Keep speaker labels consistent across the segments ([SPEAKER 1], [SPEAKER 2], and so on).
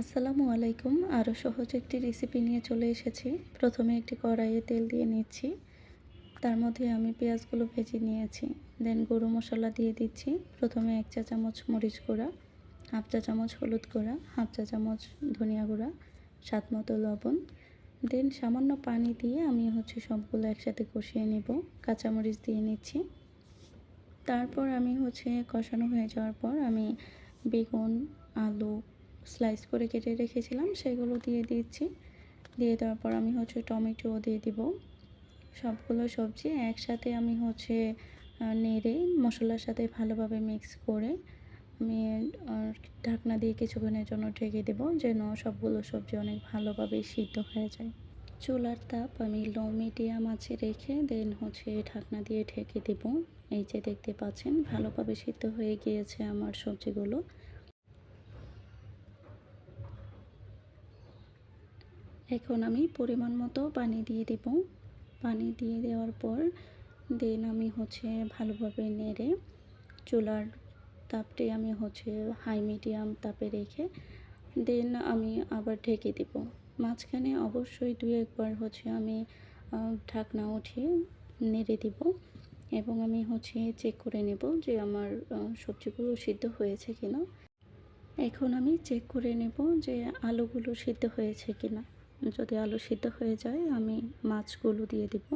[SPEAKER 1] আসসালামু আলাইকুম। আরও সহজ একটি রেসিপি নিয়ে চলে এসেছি। প্রথমে একটি কড়াইয়ে তেল দিয়ে নিচ্ছি। তার মধ্যে আমি পেঁয়াজগুলো ভেজে নিয়েছি। দেন গরু মশলা দিয়ে দিচ্ছি। প্রথমে এক চা চামচ মরিচ গুঁড়া, হাফ চা চামচ হলুদ গুঁড়া, হাফ চা চামচ ধনিয়া গুঁড়া, স্বাদ মতো লবণ। দেন সামান্য পানি দিয়ে আমি হচ্ছে সবগুলো একসাথে কষিয়ে নেব। কাঁচামরিচ দিয়ে নিচ্ছি। তারপর আমি হচ্ছে কষানো হয়ে যাওয়ার পর আমি বেগুন, আলু স্লাইস করে কেটে রেখেছিলাম, সেগুলো দিয়ে দিচ্ছি। দিয়ে দেওয়ার পর আমি হচ্ছে টমেটো দিয়ে দিব। সবগুলো সবজি একসাথে আমি হচ্ছে নেড়ে মশলার সাথে ভালোভাবে মিক্স করে আমি ঢাকনা দিয়ে কিছুক্ষণের জন্য ঢেকে দেবো যেন সবগুলো সবজি অনেক ভালোভাবে সিদ্ধ হয়ে যায়। চুলার তাপ আমি লো মিডিয়াম আছে রেখে দেন হচ্ছে ঢাকনা দিয়ে ঢেকে দেব। এই যে দেখতে পাচ্ছেন, ভালোভাবে সিদ্ধ হয়ে গিয়েছে আমার সবজিগুলো। এখন আমি পরিমাণ মতো পানি দিয়ে দেব। পানি দিয়ে দেওয়ার পর দেন আমি হচ্ছে ভালোভাবে নেড়ে চুলার তাপটি আমি হচ্ছে হাই মিডিয়াম তাপে রেখে দেন আমি আবার ঢেকে দেব। মাঝখানে অবশ্যই দুই একবার হচ্ছে আমি ঢাকনা উঠিয়ে নেড়ে দিব এবং আমি হচ্ছে চেক করে নেব যে আমার সবজিগুলো সিদ্ধ হয়েছে কিনা। এখন আমি চেক করে নেব যে আলুগুলো সিদ্ধ হয়েছে কিনা। যদি আলু সিদ্ধ হয়ে যায়, আমি মাছগুলো দিয়ে দিব।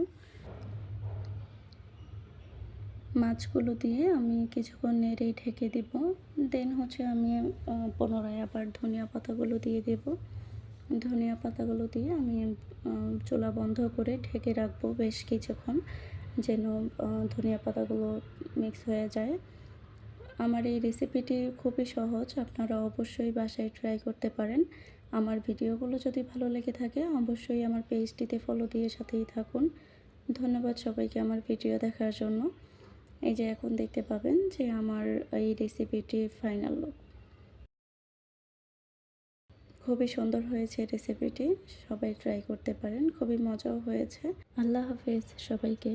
[SPEAKER 1] মাছগুলো দিয়ে আমি কিছুক্ষণ নেড়ে ঢেকে দিব। দেন হচ্ছে আমি পুনরায় আবার ধনিয়া পাতাগুলো দিয়ে দেব। ধনিয়া পাতাগুলো দিয়ে আমি চুলা বন্ধ করে ঢেকে রাখব বেশ কিছুক্ষণ, যেন ধনিয়া পাতাগুলো মিক্স হয়ে যায়। আমার এই রেসিপিটি খুবই সহজ, আপনারা অবশ্যই বাসায় ট্রাই করতে পারেন। আমার ভিডিওগুলো যদি ভালো লেগে থাকে, অবশ্যই আমার পেজটিতে ফলো দিয়ে সাথেই থাকুন। ধন্যবাদ সবাইকে আমার ভিডিও দেখার জন্য। এই যে এখন দেখতে পাবেন যে আমার এই রেসিপিটি ফাইনাল লুক খুবই সুন্দর হয়েছে রেসিপিটি সবাই ট্রাই করতে পারেন, খুবই মজাও হয়েছে। আল্লাহ হাফেজ সবাইকে।